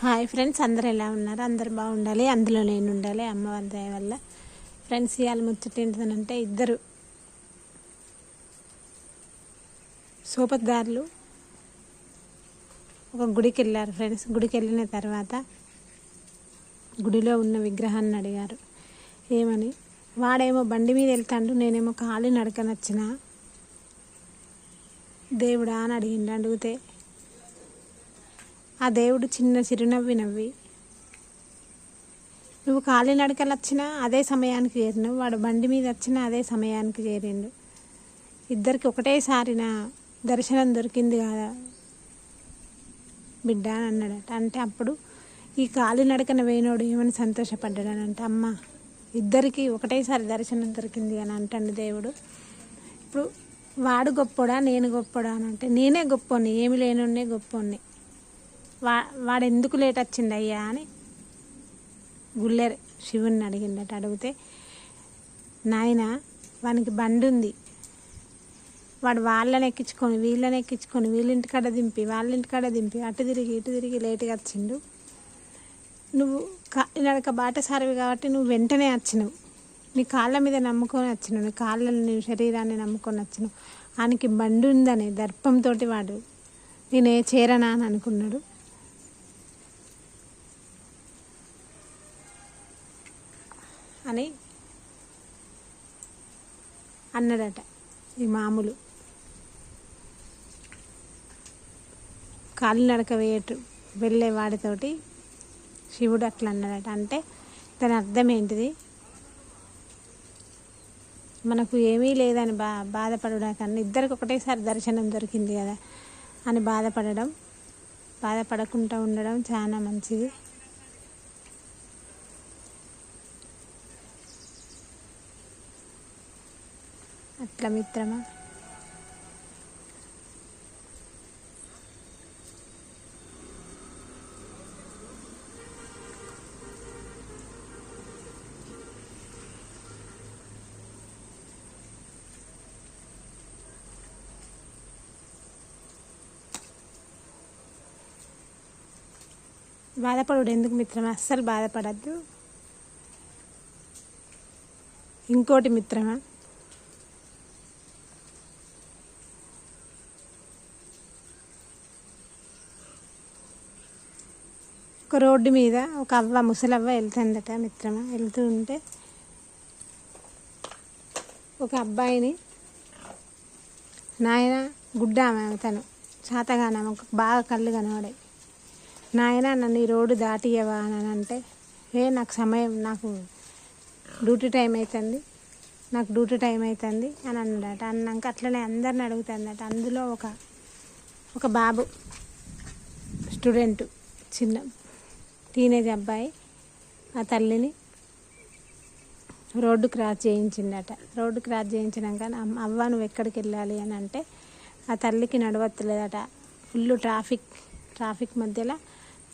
Hi friends అందరు ఎలా ఉన్నారు? అందరు బాగుండాలి అందులో నేను ఉండాలి అమ్మవారి దయ వల్ల. ఫ్రెండ్స్ ఇవాళ ముచ్చట ఏంటిదనంటే ఇద్దరు సూపర్దారులు ఒక గుడికి వెళ్ళారు ఫ్రెండ్స్. గుడికి వెళ్ళిన తర్వాత గుడిలో ఉన్న విగ్రహాన్ని అడిగారు. ఏమని? వాడేమో బండి మీద వెళ్తాడు నేనేమో కాలి నడకనొచ్చిన దేవుడా అని అడిగిండు. అడిగితే ఆ దేవుడు చిన్న చిరునవ్వి నవ్వి నువ్వు కాలినడకలు వచ్చినా అదే సమయానికి చేరినావు. వాడు బండి మీద వచ్చినా అదే సమయానికి చేరిండు. ఇద్దరికి ఒకటేసారి నా దర్శనం దొరికింది కదా బిడ్డ అని అన్నాడట. అంటే అప్పుడు ఈ కాలినడకన వేణోడు ఏమని సంతోషపడ్డాడనంట అమ్మ ఇద్దరికి ఒకటేసారి దర్శనం దొరికింది అని అంటాడు దేవుడు. ఇప్పుడు వాడు గొప్పోడా నేను గొప్పోడా అని అంటే నేనే గొప్పోని ఏమి లేనున్నే గొప్పోని వా వాడు ఎందుకు లేట్ వచ్చిండయ్యా అని గుళ్ళె శివుణ్ణి అడిగిండట అడిగితే నాయన వానికి బండి ఉంది వాడు వాళ్ళని ఎక్కించుకొని వీళ్ళని ఎక్కించుకొని వీళ్ళింటికాడ దింపి వాళ్ళింటి కాడ దింపి అటు తిరిగి ఇటు తిరిగి లేటుగా వచ్చిండు. నువ్వు నడక బాటసారివి కాబట్టి నువ్వు వెంటనే వచ్చినావు. నీ కాళ్ళ మీద నమ్ముకొని వచ్చినావు. నీ కాళ్ళని నీ శరీరాన్ని నమ్ముకొని వచ్చినావు. ఆయనకి బండి ఉందనే దర్పంతో వాడు నేనే చేరనా అని అనుకున్నాడు. అని అన్నాడట ఈ మామూలు. కాలినడక వేయటు వెళ్ళే వాడితోటి శివుడు అట్లా అన్నాడట. అంటే దాని అర్థం ఏంటిది? మనకు ఏమీ లేదని బా బాధపడడం కానీ ఇద్దరికి ఒకటేసారి దర్శనం దొరికింది కదా అని బాధపడడం బాధపడకుండా ఉండడం చాలా మంచిది. అట్లా మిత్రమా బాధపడు ఎందుకు మిత్రమా? అస్సలు బాధపడద్దు. ఇంకోటి మిత్రమా? రోడ్డు మీద ఒక అవ్వ ముసలవ్వ వెళ్తుందట మిత్రమా. వెళ్తూ ఉంటే ఒక అబ్బాయిని నాయన గుడ్డ ఆమె తను శాతగాన ఒక బాగా కళ్ళు కనబడాయి. నాయన నన్ను ఈ రోడ్డు దాటియవా అని అంటే ఏ నాకు సమయం నాకు డ్యూటీ టైం అవుతుంది నాకు డ్యూటీ టైం అవుతుంది అని అన్నాడట. అన్నాక అట్లనే అందరిని అడుగుతుందట. అందులో ఒక ఒక బాబు స్టూడెంట్ చిన్న టీనేజ్ అబ్బాయి ఆ తల్లిని రోడ్డు క్రాస్ చేయించిండట రోడ్డు క్రాస్ చేయించినాక అవ్వ నువ్వు ఎక్కడికి వెళ్ళాలి? అని అంటే ఆ తల్లికి నడవత్తలేదట ఫుల్ ట్రాఫిక్ ట్రాఫిక్ మధ్యలో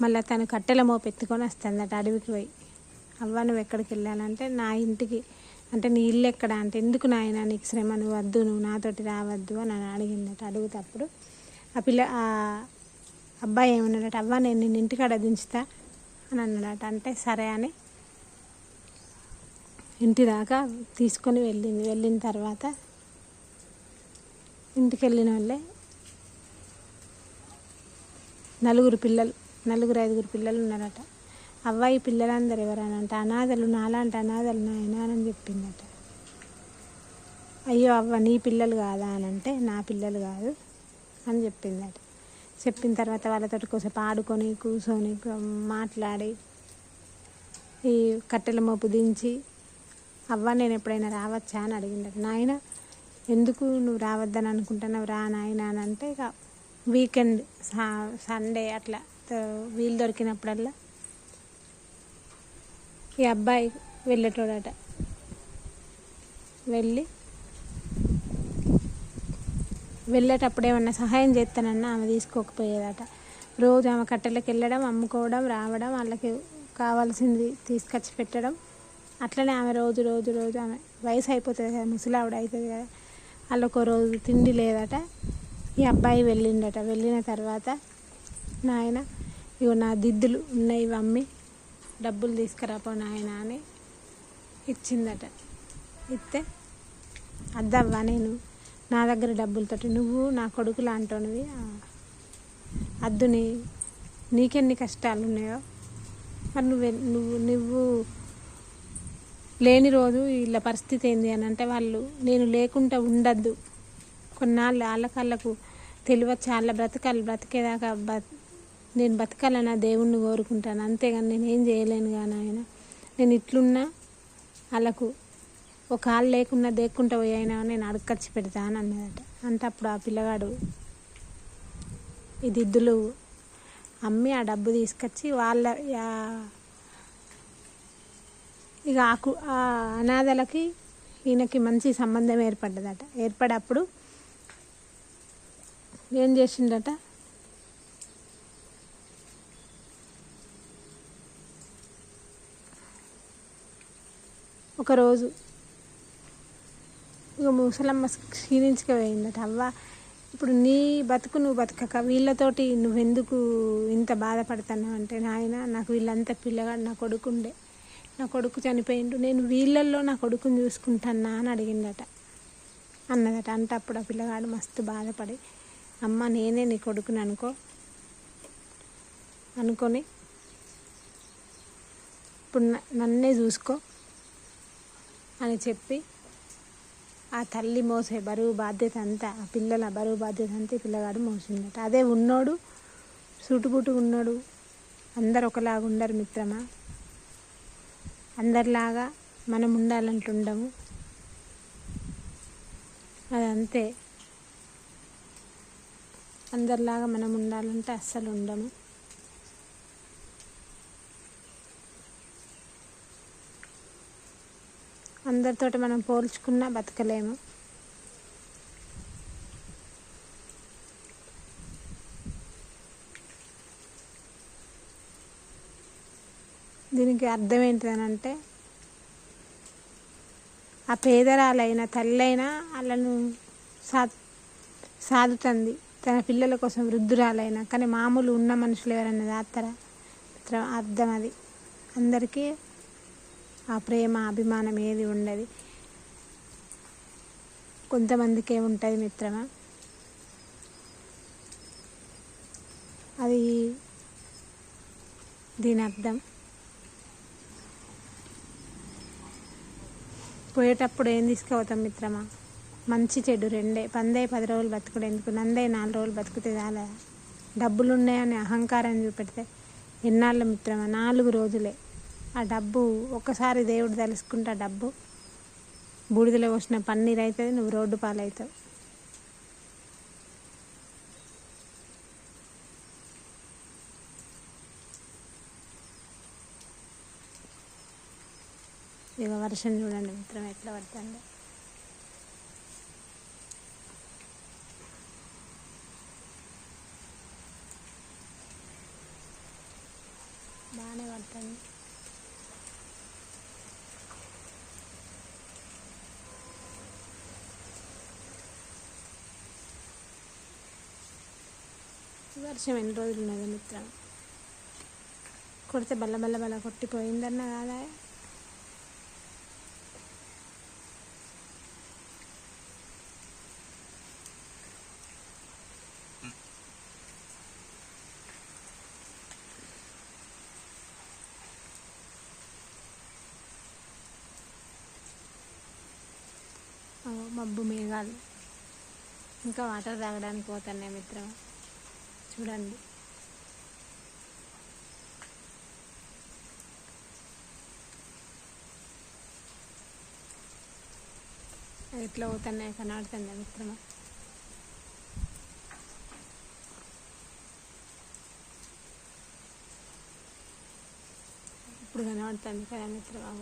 మళ్ళీ తను కట్టెల మోపెత్తుకొని వస్తుందట అడవికి పోయి. అవ్వ నువ్వు ఎక్కడికి వెళ్ళాలంటే నా ఇంటికి అంటే నీ ఇల్లు ఎక్కడ? అంటే ఎందుకు నాయన నీకు శ్రమ నువ్వు వద్దు నువ్వు నాతోటి రావద్దు అని అడిగిందట అడుగుతప్పుడు. ఆ పిల్ల ఆ అబ్బాయి ఏమన్నాడట అవ్వ నేను నిన్ను ఇంటికాడ దించుతా అని అన్నాడట అంటే సరే అని ఇంటి దాకా తీసుకొని వెళ్ళింది. వెళ్ళిన తర్వాత ఇంటికి వెళ్ళిన వాళ్ళే నలుగురు పిల్లలు నలుగురు ఐదుగురు పిల్లలు ఉన్నారట. అవ్వాయి పిల్లలందరూ ఎవరనంట అనాథలు నాలాంటి అనాథలు నాయన అని చెప్పిందట. అయ్యో అవ్వ నీ పిల్లలు కాదా అని అంటే నా పిల్లలు కాదు అని చెప్పిందట. చెప్పిన తర్వాత వాళ్ళతో కొంచెం ఆడుకొని కూర్చొని మాట్లాడి ఈ కట్టెల మోపు దించి అవ్వ నేను ఎప్పుడైనా రావచ్చా? అని అడిగిండట నాయన ఎందుకు నువ్వు రావద్దని అనుకుంటున్నావు? రా నాయన అని అంటే ఇక వీకెండ్ సండే అట్లా వీలు దొరికినప్పుడల్లా ఈ అబ్బాయి వెళ్ళేటోడట. వెళ్ళి వెళ్ళేటప్పుడు ఏమన్నా సహాయం చేస్తానన్నా ఆమె తీసుకోకపోయేదట. రోజు ఆమె కట్టెలకు వెళ్ళడం అమ్ముకోవడం రావడం వాళ్ళకి కావాల్సింది తీసుకొచ్చి పెట్టడం. అట్లనే ఆమె రోజు రోజు రోజు ఆమె వయసు అయిపోతుంది కదా ముసలావిడ అవుతుంది కదా వాళ్ళు ఒక రోజు తిండి లేదట. ఈ అబ్బాయి వెళ్ళిండట. వెళ్ళిన తర్వాత నాయన ఇగో నా దిద్దులు ఉన్నాయి అమ్మి డబ్బులు తీసుకురాపో నాయన అని ఇచ్చిందట. ఇస్తే అద్దవ్వా నేను? నా దగ్గర డబ్బులతోటి నువ్వు నా కొడుకు లాంటివి అద్దుని నీకెన్ని కష్టాలు ఉన్నాయో మరి నువ్వు నువ్వు నువ్వు లేని రోజు వీళ్ళ పరిస్థితి ఏంది? అని అంటే వాళ్ళు నేను లేకుండా ఉండద్దు. కొన్నాళ్ళు వాళ్ళ కళ్ళకు తెలివచ్చి వాళ్ళ బ్రతకాలి బ్రతికేదాకా బ నేను బతకాలని దేవుణ్ణి కోరుకుంటాను. అంతేగాని నేనేం చేయలేను కానీ ఆయన నేను ఇట్లున్నా వాళ్ళకు ఒక కాలు లేకున్నా దేక్కుంటా పోయినా నేను అడగచ్చి పెడతా అని అన్నదట. అంటే అప్పుడు ఆ పిల్లగాడు ఈ దిద్దులు అమ్మి ఆ డబ్బు తీసుకొచ్చి వాళ్ళ ఇక ఆ కు- ఆ అనాథలకి ఈయనకి మంచి సంబంధం ఏర్పడ్డదట. ఏర్పడప్పుడు ఏం చేసిండట? ఒకరోజు ఇక ముసలమ్మ క్షీణించకపోయిందట అవ్వ ఇప్పుడు నీ బతుకు నువ్వు బతకక వీళ్ళతోటి నువ్వెందుకు ఇంత బాధపడుతున్నావు అంటే నాయన నాకు వీళ్ళంతా పిల్లగాడు నా కొడుకుండే. నా కొడుకు చనిపోయిండు. నేను వీళ్ళల్లో నా కొడుకుని చూసుకుంటానా అని అడిగిందట. అన్నదట అంటే అప్పుడు ఆ పిల్లగాడు మస్తు బాధపడి అమ్మ నేనే నీ కొడుకుని అనుకో అనుకొని ఇప్పుడు నన్నే చూసుకో అని చెప్పి ఆ తల్లి మోసే బరువు బాధ్యత అంతా ఆ పిల్లల బరువు బాధ్యత అంతా ఈ పిల్లగాడు మోసిందట అదే ఉన్నోడు సుటుబుటు ఉన్నాడు అందరు ఒకలాగా ఉండరు మిత్రమా? అందరిలాగా మనం ఉండాలంటుండము. అదంతే. అందరిలాగా మనం ఉండాలంటే అస్సలు ఉండము. అందరితోటి మనం పోల్చుకున్నా బతకలేము. దీనికి అర్థం ఏంటిదనంటే ఆ పేదరాలైన తల్లైనా వాళ్ళను సా సాదుతుంది. తన పిల్లల కోసం వృద్ధురాలైనా కానీ మామూలు ఉన్న మనుషులు ఎవరన్నా దాత్తరా అర్థం అది. అందరికీ ఆ ప్రేమ అభిమానం ఏది ఉండదు. కొంతమందికి ఏముంటుంది మిత్రమా? అది దీని అర్థం. పోయేటప్పుడు ఏం తీసుకుపోతాం మిత్రమా? మంచి చెడు రెండే. పందే పది రోజులు బతుకుడు ఎందుకు? నందే నాలుగు రోజులు బతికితే చాలా డబ్బులు ఉన్నాయని అహంకారం చూపెడితే ఎన్నాళ్ళు మిత్రమా? నాలుగు రోజులే. ఆ డబ్బు ఒక్కసారి దేవుడు తెలుసుకుంటా డబ్బు. బూడిదలో పోసిన పన్నీర్ అవుతుంది నువ్వు రోడ్డు పాలవుతావు ఇక వర్షం చూడండి మిత్రం ఎట్లా పడుతుందో బాగానే పడుతుంది ఈ వర్షం ఎన్ని రోజులు ఉన్నది మిత్రం? కొడితే బల్ల బల్ల బల్ల కొట్టిపోయిందన్న కాదా. మబ్బు మేఘాలు. ఇంకా వాటర్ తాగడానికి పోతాన్నాయి మిత్రం. చూడండి. ఎట్లా అవుతున్నాయి కనబడుతుంది మిత్రమా ఇప్పుడు కనబడుతుంది కదా మిత్రమా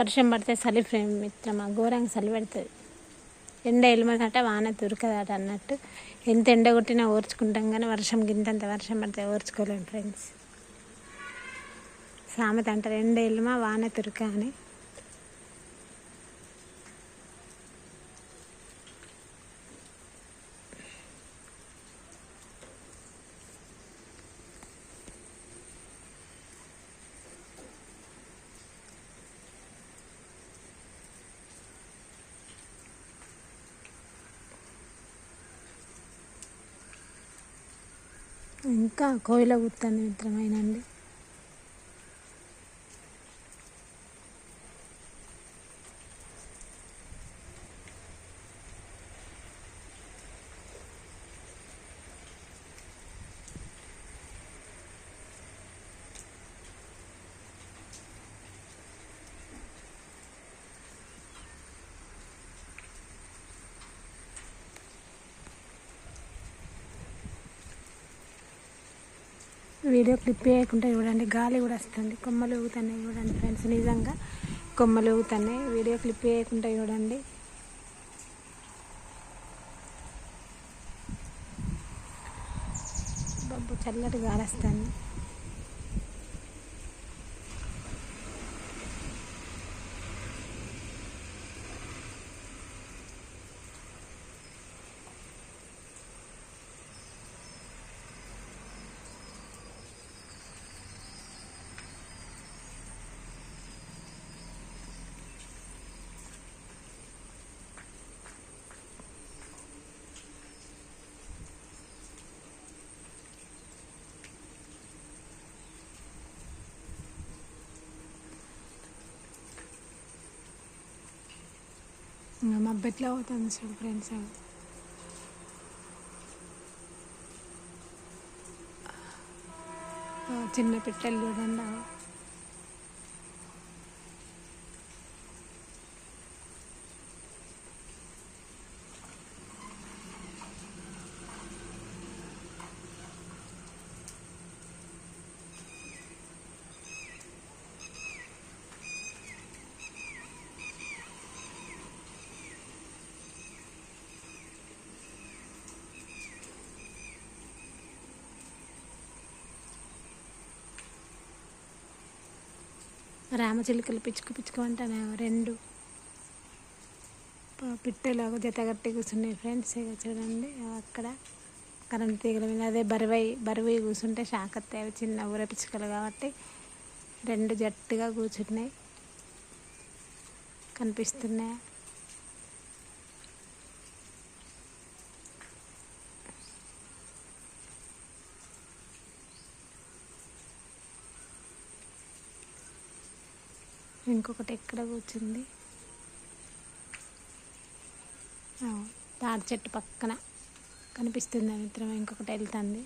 వర్షం పడితే చలి ఫ్రేమ్ మిత్రమా ఘోరంగా చలి పెడుతుంది. ఎండ ఎలుమదట వాన దొరకదట అన్నట్టు. ఎంత ఎండ కొట్టినా ఓర్చుకుంటాం కానీ వర్షం గింతంత వర్షం పడితే ఓర్చుకోలేము ఫ్రెండ్స్ సామెత అంటారు ఎండ ఎలుమ వాన తురక అని. ఇంకా కోయిల గుర్తుంది మిత్రమైనండి వీడియో క్లిప్ చేయకుండా చూడండి గాలి కూడా వస్తుంది. కొమ్మలు ఊగుతున్నాయి చూడండి ఫ్రెండ్స్ నిజంగా కొమ్మలు ఊగుతున్నాయి. వీడియో క్లిప్ చేయకుండా చూడండి. బాబు చల్లటి గాలి వస్తుంది. ఇంకా మబ్బెట్లా అవుతుంది సార్ ఫ్రెండ్స్ చిన్న పిట్టలు చూడండి రామచిలుకలు పిచ్చుకు పిచ్చుకు రెండు. పిట్టలాగా పిట్టలు కూర్చున్నాయి ఫ్రెండ్స్ ఇక చూడండి అక్కడ కరెంట్ తీగల మీద. అదే బరువై బరువై కూర్చుంటే షాక్ అవి చిన్న ఊర పిచ్చుకలు కాబట్టి రెండు జట్టుగా కూర్చున్నాయి. కనిపిస్తున్నాయి? ఇంకొకటి ఎక్కడ కూర్చుంది? తాడి చెట్టు పక్కన. కనిపిస్తుంది ఆ మిత్రం ఇంకొకటి వెళ్తుంది.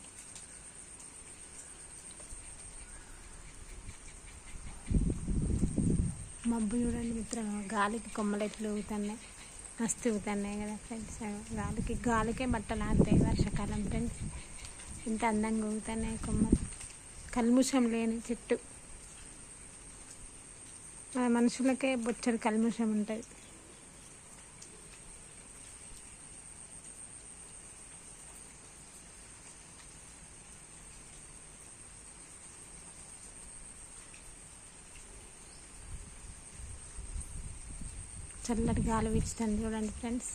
మబ్బు చూడండి మిత్రం గాలికి కొమ్మలు ఎట్లు ఊగుతున్నాయి? మస్తు ఊగుతున్నాయి కదా ఫ్రెండ్స్ గాలికి గాలికే బట్టలు ఆడతాయి వర్షాకాలం ఫ్రెండ్స్ ఇంత అందంగా ఊగుతున్నాయి కొమ్మలు. కల్ముషం లేని చెట్టు. మన మనుషులకే బొచ్చడి కల్మషం ఉంటుంది. చల్లటి గాలి వీచుతుంది చూడండి ఫ్రెండ్స్.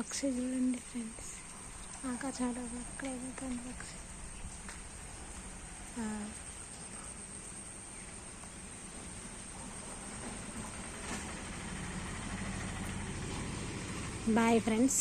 పక్షి చూడండి ఫ్రెండ్స్ ఆకాశాడు అక్కడ ఎదుగుతుంది పక్షి. Bye friends